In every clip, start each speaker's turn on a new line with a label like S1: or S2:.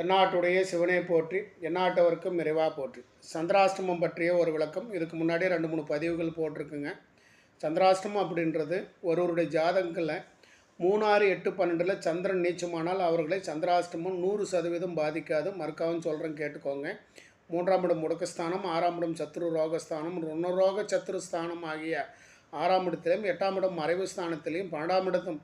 S1: தென்னாட்டுடைய சிவனை போற்றி எந்நாட்டவருக்கும் நிறைவாக போற்றி. சந்திராஷ்டமம் பற்றிய ஒரு விளக்கம். இதுக்கு முன்னாடியே ரெண்டு மூணு பதிவுகள் போட்டிருக்குங்க. சந்திராஷ்டமம் அப்படின்றது ஒருவருடைய ஜாதகங்களில் மூணாறு எட்டு பன்னெண்டில் சந்திரன் நீச்சமானால் அவர்களை சந்திராஷ்டமம் நூறு சதவீதம் பாதிக்காது. மறுக்காவும் சொல்கிறேன் கேட்டுக்கோங்க. மூன்றாம் இடம் முடக்கஸ்தானம் ஆறாம் இடம் சத்ரு ரோகஸ்தானம். ருணரோக சத்ரு ஸ்தானம் ஆகிய ஆறாம் இடத்திலையும் எட்டாம் இடம் மறைவு ஸ்தானத்திலையும் பன்னெண்டாம் இடத்தும்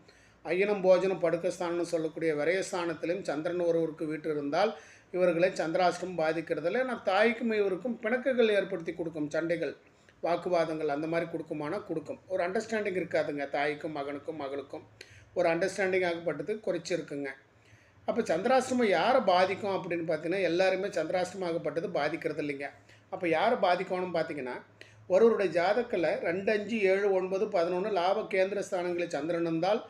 S1: அயனம் போஜனம் படுக்கஸ்தானம்னு சொல்லக்கூடிய விரயஸ்தானத்திலையும் சந்திரன் ஒருவருக்கு வீட்டு இருந்தால் இவர்களை சந்திராஷ்டிரம் பாதிக்கிறதில்ல. நான் தாய்க்கும் இவருக்கும் பிணக்குகள் ஏற்படுத்தி கொடுக்கும் சண்டைகள் வாக்குவாதங்கள் அந்த மாதிரி கொடுக்குமானா கொடுக்கும். ஒரு அண்டர்ஸ்டாண்டிங் இருக்காதுங்க தாய்க்கும் மகனுக்கும் மகளுக்கும். ஒரு அண்டர்ஸ்டாண்டிங் ஆகப்பட்டது குறைச்சிருக்குங்க. அப்போ சந்திராஷ்டிரமம் யாரை பாதிக்கும் அப்படின்னு பார்த்தீங்கன்னா எல்லாருமே சந்திராஷ்டிரமம் ஆகப்பட்டது பாதிக்கிறது இல்லைங்க அப்போ யாரை பாதிக்கணும்னு பார்த்தீங்கன்னா ஒருவருடைய ஜாதக்கில் ரெண்டு அஞ்சு ஏழு ஒன்பது பதினொன்று லாப கேந்திர ஸ்தானங்களில் சந்திரன் இருந்தால்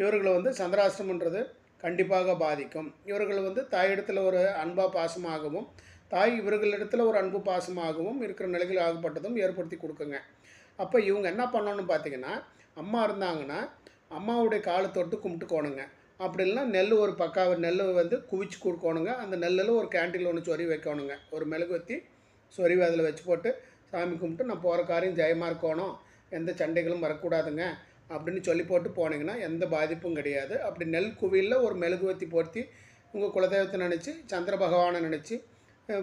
S1: இவர்களை வந்து சந்திராசிரமன்றது கண்டிப்பாக பாதிக்கும். இவர்கள் வந்து தாயிடத்தில் ஒரு அன்பா பாசமாகவும் தாய் இவர்களிடத்தில் ஒரு அன்பு பாசமாகவும் இருக்கிற நிலையில் ஆகப்பட்டதும் ஏற்படுத்தி கொடுக்குங்க. அப்போ இவங்க என்ன பண்ணணும்னு பார்த்தீங்கன்னா அம்மா இருந்தாங்கன்னா அம்மாவுடைய காலை தொட்டு கும்பிட்டுக்கோணுங்க அப்படி இல்லைன்னா நெல் ஒரு பக்கா நெல் வந்து குவிச்சு கொடுக்கணுங்க. அந்த நெல்லில் ஒரு கேண்டில் ஒன்று சொறி வைக்கணுங்க. ஒரு மெழுகுவத்தி சொறிவு அதில் வச்சு போட்டு சாமி கும்பிட்டு நான் போகிற காரியம் ஜெயமாக இருக்கணும். எந்த சண்டைகளும் வரக்கூடாதுங்க. அப்படின்னு சொல்லி போட்டு போனீங்கன்னா எந்த பாதிப்பும் கிடையாது. அப்படி நெல் குவியில் ஒரு மெழுகுவத்தி பொருத்தி உங்கள் குலதெய்வத்தை நினச்சி சந்திர பகவானை நினச்சி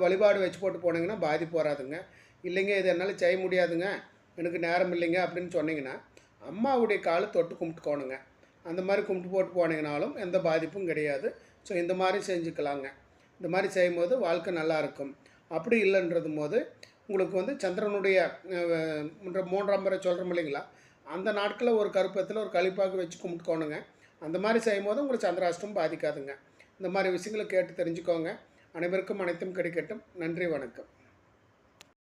S1: வழிபாடு வச்சு போட்டு போனீங்கன்னா பாதிப்பு வராதுங்க. இல்லைங்க இது என்னால் செய்ய முடியாதுங்க. எனக்கு நேரம் இல்லைங்க அப்படின்னு சொன்னீங்கன்னா அம்மாவுடைய காலை தொட்டு கும்பிட்டுக்கோணுங்க அந்த மாதிரி கும்பிட்டு போட்டு போனீங்கனாலும் எந்த பாதிப்பும் கிடையாது. ஸோ இந்த மாதிரி செஞ்சுக்கலாங்க. இந்த மாதிரி செய்யும்போது வாழ்க்கை நல்லாயிருக்கும் அப்படி இல்லைன்றது போது உங்களுக்கு வந்து சந்திரனுடைய மூன்றாம் முறை சொல்கிறோம் இல்லைங்களா? அந்த நாட்களில் ஒரு கருப்பத்தில் ஒரு கழிப்பாக வச்சு கும்பிட்டுக்கோணுங்க. அந்த மாதிரி செய்யும்போது உங்களுக்கு சந்திராஷ்டம் பாதிக்காதுங்க. இந்த மாதிரி விஷயங்களை கேட்டு தெரிஞ்சுக்கோங்க. அனைவருக்கும் அனைத்தும் கிடைக்கட்டும். நன்றி வணக்கம்.